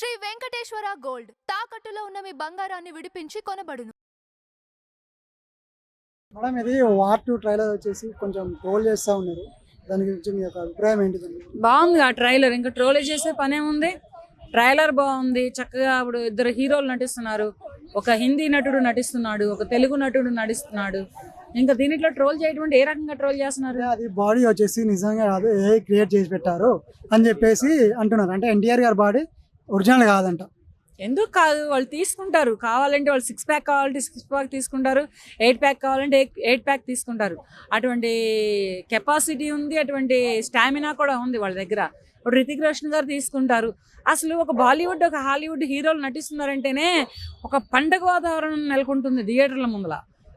Shri Venkateswara gold. తాకట్టులో ఉన్న మీ బంగారాన్ని విడిపించి కొనబడును. మేడం ఇది వార్ టూ ట్రైలర్ వచ్చేసి కొంచెం ట్రోల్ చేస్తూ ఉన్నారు. దాని గురించి మీ యొక్క అభిప్రాయం ఏంటిదండి బాగుంది ఆ ట్రైలర్. ఇంకా ట్రోల్ చేసే పనేముంది ట్రైలర్ బాగుంది. చక్కగా ఇప్పుడు ఇద్దరు హీరోలు నటిస్తున్నారు. ఒక హిందీ నటుడు నటిస్తున్నాడు. ఒక తెలుగు నటుడు నటిస్తున్నాడు. ఇంకా దీనిట్లో ట్రోల్ చేయటువంటి ఏ రకంగా ట్రోల్ చేస్తున్నారు? అది బాడీ వచ్చేసి నిజంగా కాదు ఏ క్రియేట్ చేసి పెట్టారు అని చెప్పేసి అంటున్నారు. అంటే ఎన్టీఆర్ గారి బాడీ ఒరిజినల్ కాదంట. ఎందుకు కాదు? వాళ్ళు తీసుకుంటారు. కావాలంటే వాళ్ళు సిక్స్ ప్యాక్ కావాలంటే సిక్స్ ప్యాక్ తీసుకుంటారు. ఎయిట్ ప్యాక్ కావాలంటే ఎయిట్ ప్యాక్ తీసుకుంటారు. అటువంటి కెపాసిటీ ఉంది అటువంటి స్టామినా కూడా ఉంది వాళ్ళ దగ్గర. ఇప్పుడు రితిక్ రోషన్ గారు తీసుకుంటారు. అసలు ఒక బాలీవుడ్ ఒక హాలీవుడ్ హీరోలు నటిస్తున్నారంటేనే ఒక పండగ వాతావరణం నెలకొంటుంది థియేటర్ల ముందల.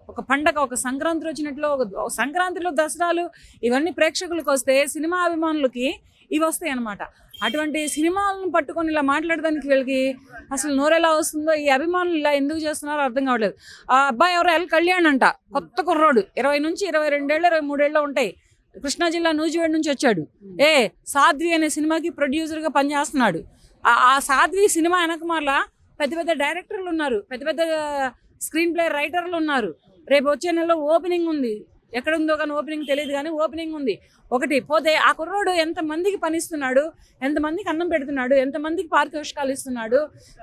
ఒక పండగ ఒక సంక్రాంతి వచ్చినట్లు ఒక ఒక సంక్రాంతిలో దసరాలు ఇవన్నీ ప్రేక్షకులకు వస్తే సినిమా అభిమానులకి ఇవి వస్తాయి అనమాట అటువంటి సినిమాలను పట్టుకొని ఇలా మాట్లాడడానికి వీళ్ళకి అసలు నోరెలా వస్తుందో ఈ అభిమానులు ఇలా ఎందుకు చేస్తున్నారో అర్థం కావట్లేదు. ఆ అబ్బాయి ఎవరో? ఎల్. కళ్యాణ్ అంట. కొత్త కుర్రోడు. ఇరవై నుంచి ఇరవై రెండేళ్ళు ఇరవై మూడేళ్ళు ఉంటాయి. కృష్ణా జిల్లా నూజివేడ్ నుంచి వచ్చాడు. ఏ సాధ్వి అనే సినిమాకి ప్రొడ్యూసర్గా పనిచేస్తున్నాడు. ఆ- ఆ సాధ్వి సినిమా వెనకమాల పెద్ద పెద్ద డైరెక్టర్లు ఉన్నారు. పెద్ద పెద్ద స్క్రీన్ ప్లే రైటర్లు ఉన్నారు. రేపు వచ్చే నెలలో ఓపెనింగ్ ఉంది. ఎక్కడ ఉందో కానీ ఓపెనింగ్ తెలియదు కానీ ఓపెనింగ్ ఉంది. ఒకటి పోతే ఆ కుర్రోడు ఎంతమందికి పనిస్తున్నాడు? ఎంతమందికి అన్నం పెడుతున్నాడు? ఎంతమందికి పారితోషికాలు ఇస్తున్నాడు?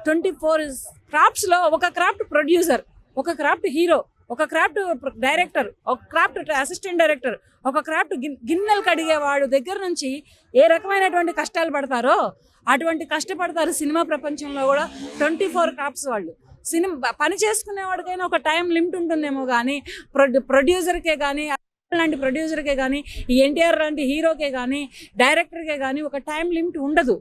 ట్వంటీ ఫోర్ క్రాఫ్ట్స్లో ఒక క్రాఫ్ట్ ప్రొడ్యూసర్ ఒక క్రాఫ్ట్ హీరో ఒక క్రాఫ్ట్ డైరెక్టర్ ఒక క్రాఫ్ట్ అసిస్టెంట్ డైరెక్టర్ ఒక క్రాఫ్ట్ గిన్నెలు కడిగేవాడు దగ్గర నుంచి ఏ రకమైనటువంటి కష్టాలు పడతారో అటువంటి కష్టపడతారు సినిమా ప్రపంచంలో కూడా ట్వంటీ ఫోర్ క్రాఫ్ట్స్ వాళ్ళు. సినిమా పని చేసుకునేవాడికైనా ఒక టైం లిమిట్ ఉంటుందేమో కానీ ప్రొడ్యూ ప్రొడ్యూసర్కే కానీ లాంటి ప్రొడ్యూసర్కే కానీ ఈ ఎన్టీఆర్ లాంటి హీరోకే కానీ డైరెక్టర్కే కానీ ఒక టైం లిమిట్ ఉండదు.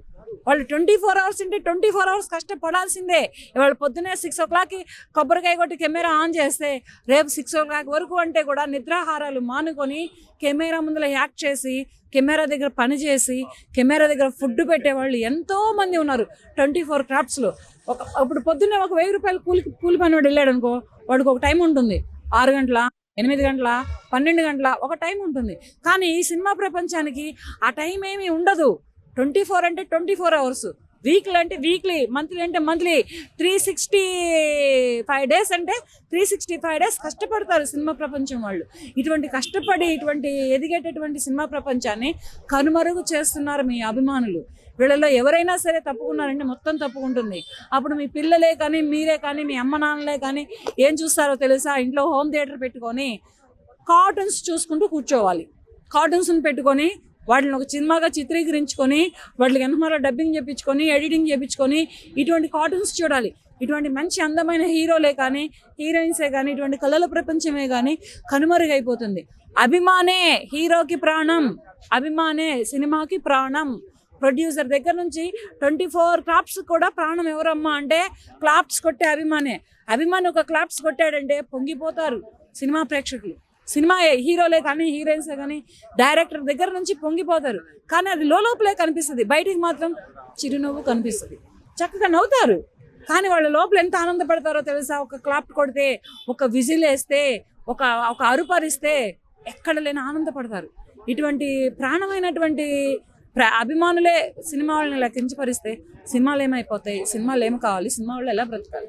వాళ్ళు ట్వంటీ ఫోర్ అవర్స్ ఉంటే ట్వంటీ ఫోర్ అవర్స్ కష్టపడాల్సిందే. ఇవాళ పొద్దునే సిక్స్ ఓ క్లాక్కి కొబ్బరికాయ కొట్టి కెమెరా ఆన్ చేస్తే రేపు సిక్స్ ఓ క్లాక్ వరకు అంటే కూడా నిద్రాహారాలు మానుకొని కెమెరా ముందర యాక్ట్ చేసి కెమెరా దగ్గర పని చేసి కెమెరా దగ్గర ఫుడ్ పెట్టేవాళ్ళు ఎంతోమంది ఉన్నారు. ట్వంటీ ఫోర్ క్రాఫ్ట్స్లో. ఒక ఇప్పుడు పొద్దున్నే ఒక వెయ్యి రూపాయలు కూలి కూలి పని వాడు వెళ్ళాడు అనుకో వాడికి ఒక టైం ఉంటుంది. ఆరు గంటల ఎనిమిది గంటల పన్నెండు గంటల ఒక టైం ఉంటుంది. కానీ ఈ సినిమా ప్రపంచానికి ఆ టైం ఏమీ ఉండదు. ట్వంటీ ఫోర్ అంటే ట్వంటీ ఫోర్ అవర్స్. వీక్లీ అంటే వీక్లీ మంత్లీ అంటే monthly. Three sixty five days అంటే త్రీ సిక్స్టీ ఫైవ్ డేస్ కష్టపడతారు సినిమా ప్రపంచం వాళ్ళు. ఇటువంటి కష్టపడి ఇటువంటి ఎదిగేటటువంటి సినిమా ప్రపంచాన్ని కనుమరుగు చేస్తున్నారు మీ అభిమానులు. వీళ్ళలో ఎవరైనా సరే తప్పుకున్నారంటే మొత్తం తప్పుకుంటుంది. అప్పుడు మీ పిల్లలే కానీ మీరే కానీ మీ అమ్మ నాన్నలే కానీ ఏం చూస్తారో తెలుసా? ఇంట్లో హోమ్ థియేటర్ పెట్టుకొని కార్టూన్స్ చూసుకుంటూ కూర్చోవాలి. కార్టూన్స్ని పెట్టుకొని వాటిని ఒక సినిమాగా చిత్రీకరించుకొని వాటికి వెనకాల డబ్బింగ్ చేయించుకొని ఎడిటింగ్ చేయించుకొని ఇటువంటి కార్టూన్స్ చూడాలి. ఇటువంటి మంచి అందమైన హీరోలే కానీ హీరోయిన్సే కానీ ఇటువంటి కళల ప్రపంచమే కానీ కనుమరుగైపోతుంది. అభిమానే హీరోకి ప్రాణం. అభిమానే సినిమాకి ప్రాణం. ప్రొడ్యూసర్ దగ్గర నుంచి ట్వంటీ ఫోర్ క్లాప్స్ కూడా ప్రాణం ఎవరమ్మా అంటే క్లాప్స్ కొట్టే అభిమానే. అభిమాని ఒక క్లాప్స్ కొట్టాడంటే పొంగిపోతారు సినిమా ప్రేక్షకులు. సినిమా హీరోలే కానీ హీరోయిన్సే కానీ డైరెక్టర్ దగ్గర నుంచి పొంగిపోతారు. కానీ అది లోపలే కనిపిస్తుంది. బయటికి మాత్రం చిరునవ్వు కనిపిస్తుంది. చక్కగా నవ్వుతారు. కానీ వాళ్ళ లోపల ఎంత ఆనందపడతారో తెలుసా? ఒక క్లాప్ కొడితే ఒక విజిల్ వేస్తే ఒక ఒక అరుపరిస్తే ఎక్కడ లేని ఆనందపడతారు. ఇటువంటి ప్రాణమైనటువంటి ప్ర- అభిమానులే సినిమా వాళ్ళని లెక్కించి పరిస్తే సినిమాలు ఏమైపోతాయి సినిమాలు ఏమి కావాలి సినిమా వాళ్ళు ఎలా బ్రతకాలి?